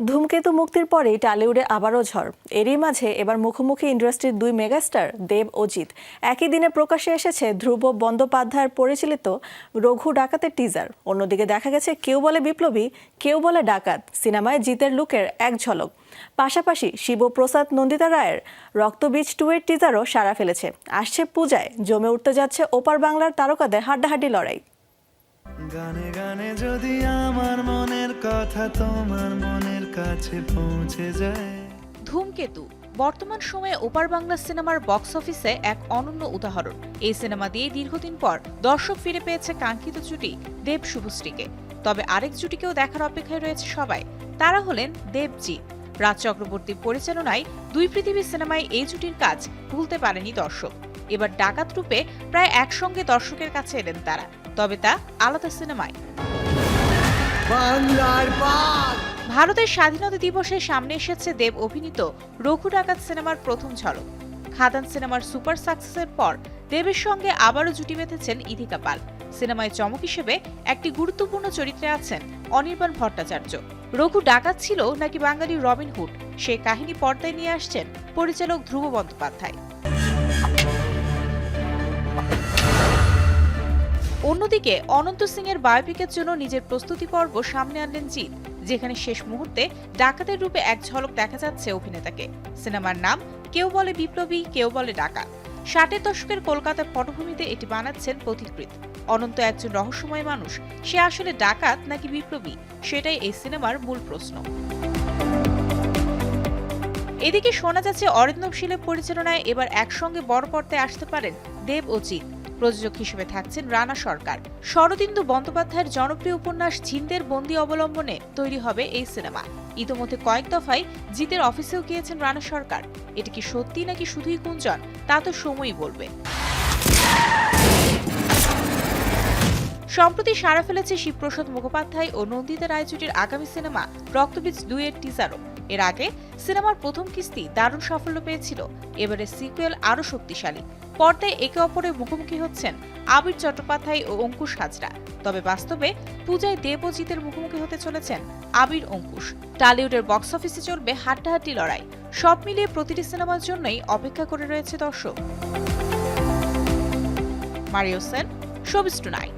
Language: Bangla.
ধূমকেতু মুক্তির পরেই টালিউডে আবারও ঝড়। এরই মাঝে এবার মুখোমুখি ইন্ডাস্ট্রির দুই মেগাস্টার, দেব জিৎ। একই দিনে প্রকাশ্যে এসেছে ধ্রুব বন্দ্যোপাধ্যায়ের পরিচালিত রঘু ডাকাতের টিজার অন্যদিকে দেখা গেছে কেউ বলে বিপ্লবী, কেউ বলে ডাকাত। সিনেমায় জিতের লুকের এক ঝলক। পাশাপাশি শিবপ্রসাদ নন্দিতা রায়ের রক্তবীজ টু এর টিজারও সারা ফেলেছে। আসছে পূজায়, জমে উঠতে যাচ্ছে ওপার বাংলার তারকাদের হাড্ডাহাড্ডি লড়াই। গানে গানে যদি আমার মনের কথা তোমার মনের কাছে পৌঁছে যায়। ধূমকেতু, বর্তমান সময়ে ওপার বাংলা সিনেমার বক্স অফিসে এক অনন্য উদাহরণ। এই সিনেমা দিয়ে দীর্ঘদিন পর দর্শক ফিরে পেয়েছে কাঙ্ক্ষিত জুটি, দেব শুভশ্রীকে। তবে আরেক জুটিকেও দেখার অপেক্ষায় রয়েছে সবাই। তারা হলেন দেবজি। রাজ চক্রবর্তীর পরিচালনায় দুই পৃথিবী সিনেমায় এই জুটির কাজ ভুলতে পারেনি দর্শক। এবার ডাকাত রূপে প্রায় একসঙ্গে দর্শকের কাছে এলেন তারা। তবে তা আলাদা সিনেমায়। ভারতের স্বাধীনতা দিবসের সামনে এসেছে দেব অভিনীত রঘু ডাকাত সিনেমার প্রথম ঝলক। খাদান সিনেমার সুপার সাকসেসের পর দেবের সঙ্গে আবারও জুটি বেঁধেছেন ইধিকা পাল। সিনেমায় চমক হিসেবে একটি গুরুত্বপূর্ণ চরিত্রে আছেন অনির্বাণ ভট্টাচার্য। রঘু ডাকাত ছিল নাকি বাঙালি রবিন হুড? সে কাহিনী পর্দায় নিয়ে আসছেন পরিচালক ধ্রুব বন্দ্যোপাধ্যায়। অন্যদিকে অনন্ত সিং এর বায়োপিকের জন্য নিজের প্রস্তুতি পর্ব সামনে আনলেন জিৎ, যেখানে শেষ মুহূর্তে ডাকাতের রূপে এক ঝলক দেখা যাচ্ছে অভিনেতাকে। সিনেমার নাম কেউ বলে বিপ্লবী, কেউ বলে ডাকাত। ষাটের দশকের কলকাতার পটভূমিতে এটি বানাচ্ছেন পথিকৃৎ। অনন্ত একজন রহস্যময় মানুষ, সে আসলে ডাকাত নাকি বিপ্লবী? সেটাই এই সিনেমার মূল প্রশ্ন। এদিকে শোনা যাচ্ছে অরিন্দম শীলের পরিচালনায় এবার একসঙ্গে বড় পর্দায় আসতে পারেন দেব ও জিৎ। প্রযোজক হিসেবে থাকছেন রানা সরকার। শরদিন্দু বন্দ্যোপাধ্যায়ের জনপ্রিয় উপন্যাস ঝিন্দের বন্দি অবলম্বনে তৈরি হবে এই সিনেমা। ইতোমধ্যে কয়েক দফায় জিতের অফিসেও গিয়েছেন রানা সরকার। এটি কি সত্যি নাকি শুধুই গুঞ্জন? তা তো সময়ই বলবে। সম্প্রতি সাড়া ফেলেছে শিবপ্রসাদ মুখোপাধ্যায় ও নন্দিতা রায়চুটির আগামী সিনেমা রক্তবীজ দুই দুইয়ের টিজারও এর আগে সিনেমার প্রথম কিস্তি দারুণ সাফল্য পেয়েছিল, এবারে সিকুয়েল আরও শক্তিশালী। পর্দায় একে অপরের মুখোমুখি হচ্ছেন আবির চট্টোপাধ্যায় ও অঙ্কুশ হাজরা। তবে বাস্তবে পূজায় দেবজিতের মুখোমুখি হতে চলেছেন আবির অঙ্কুশ। টালিউডের বক্স অফিসে চলবে হাড্ডাহাড্ডি লড়াই। সব মিলিয়ে প্রতিটি সিনেমার জন্যই অপেক্ষা করে রয়েছে দর্শক। Mario Sen showbiz tonight